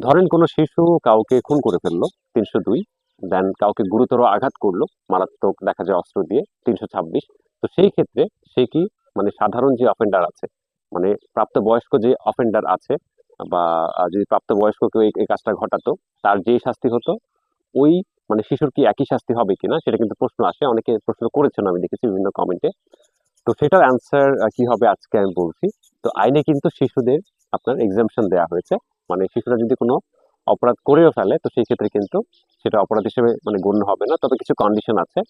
ধরেন কোনো শিশু কাউকে খুন করে ফেলল, তিনশো দুই দেন কাউকে গুরুতর আঘাত করল, মারাত্মক দেখা যায় অস্ত্র দিয়ে, তিনশো ছাব্বিশ, তো সেই ক্ষেত্রে সে কি মানে সাধারণ যে অফেন্ডার আছে মানে প্রাপ্তবয়স্ক যে অফেন্ডার আছে, বা যদি প্রাপ্তবয়স্ক কেউ এই- এই কাজটা ঘটাতো, তার যেই শাস্তি হতো, ওই মানে শিশুর কি একই শাস্তি হবে কিনা, সেটা কিন্তু প্রশ্ন আসে, অনেকে প্রশ্ন করেছেন, আমি দেখেছি বিভিন্ন কমেন্টে তো সেটার অ্যান্সার কি হবে আজকে আমি বলছি। তো আইনে কিন্তু শিশুদের আপনার এক্সামশন দেওয়া হয়েছে। মানে শিশুরা যদি কোনো অপরাধ করেও ফেলে, তো সেই ক্ষেত্রে কিন্তু সেটা অপরাধ হিসেবে মানে গণ্য হবে না। তবে কিছু কন্ডিশন আছে।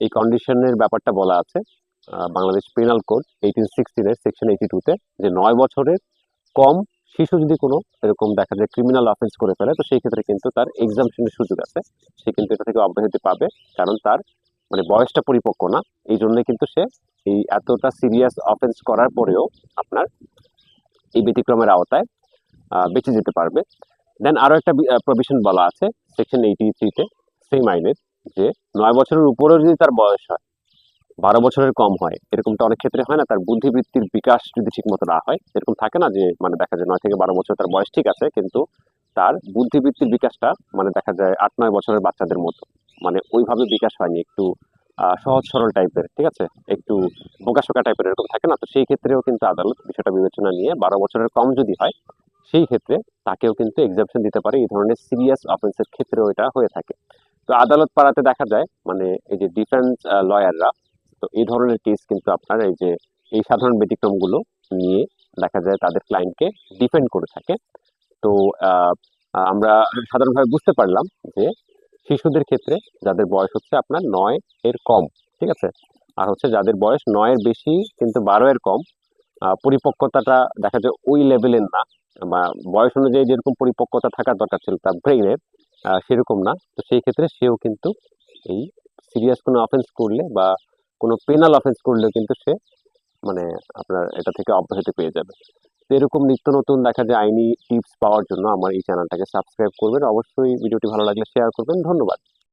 এই কন্ডিশনের ব্যাপারটা বলা আছে বাংলাদেশ পেনাল কোড এইটিন সিক্সটিনের সেকশন এইটি টুতে যে নয় বছরের কম শিশু যদি কোনো এরকম দেখা যায় ক্রিমিনাল অফেন্স করে ফেলে, তো সেই ক্ষেত্রে কিন্তু তার এক্সামশনের সুযোগ আছে। সে কিন্তু এটা থেকে অব্যাহতি পাবে, কারণ তার মানে বয়সটা পরিপক্ক না। এই জন্যই কিন্তু সে এই এতটা সিরিয়াস অফেন্স করার পরেও আপনার এই ব্যতিক্রমের আওতায় বেঁচে যেতে পারবে। দেন আরও একটা প্রভিশন বলা আছে সেকশন এইটি থ্রিতে সেম আইনের, যে নয় বছরের উপরেও যদি তার বয়স হয়, বারো বছরের কম হয়, এরকমটা অনেক ক্ষেত্রে হয় না, তার বুদ্ধিবৃত্তির বিকাশ যদি ঠিক মতো না হয় এরকম থাকে না যে মানে দেখা যায় নয় থেকে বারো বছর তার বয়স ঠিক আছে, কিন্তু তার বুদ্ধিবৃত্তির বিকাশটা মানে দেখা যায় আট নয় বছরের বাচ্চাদের মতো মানে ওইভাবে বিকাশ হয়নি, একটু সহজ সরল টাইপের, ঠিক আছে? একটু বোকাশোকা টাইপের এরকম থাকে না, তো সেই ক্ষেত্রেও কিন্তু আদালত বিষয়টা বিবেচনা নিয়ে বারো বছরের কম যদি হয় সেই ক্ষেত্রে তাকেও কিন্তু এক্সাপশন দিতে পারে। এই ধরনের সিরিয়াস অফেন্সের ক্ষেত্রেও এটা হয়ে থাকে। তো আদালত পাড়াতে দেখা যায় মানে এই যে ডিফেন্স লয়াররা তো এই ধরনের কেস কিন্তু আপনার এই যে, এই সাধারণ ব্যতিক্রমগুলো নিয়ে দেখা যায় তাদের ক্লায়েন্টকে ডিফেন্ড করে থাকে। তো আমরা সাধারণভাবে বুঝতে পারলাম যে শিশুদের ক্ষেত্রে যাদের বয়স হচ্ছে আপনার নয় এর কম, ঠিক আছে? আর হচ্ছে যাদের বয়স নয়ের বেশি কিন্তু বারো এর কম পরিপক্কতাটা দেখা যায় ওই লেভেলের না। বা বয়স অনুযায়ী যেরকম পরিপক্কতা থাকার দরকার ছিল তার ব্রেইনের সেরকম না। তো সেই ক্ষেত্রে সেও কিন্তু এই সিরিয়াস কোনো অফেন্স করলে বা কোনো পেনাল অফেন্স করলেও কিন্তু সে মানে আপনার এটা থেকে অব্যাহতি পেয়ে যাবে। তো এরকম নিত্য নতুন দেখা যায় আইনি টিপস পাওয়ার জন্য আমার এই চ্যানেলটাকে সাবস্ক্রাইব করবেন। অবশ্যই ভিডিওটি ভালো লাগলে শেয়ার করবেন। ধন্যবাদ।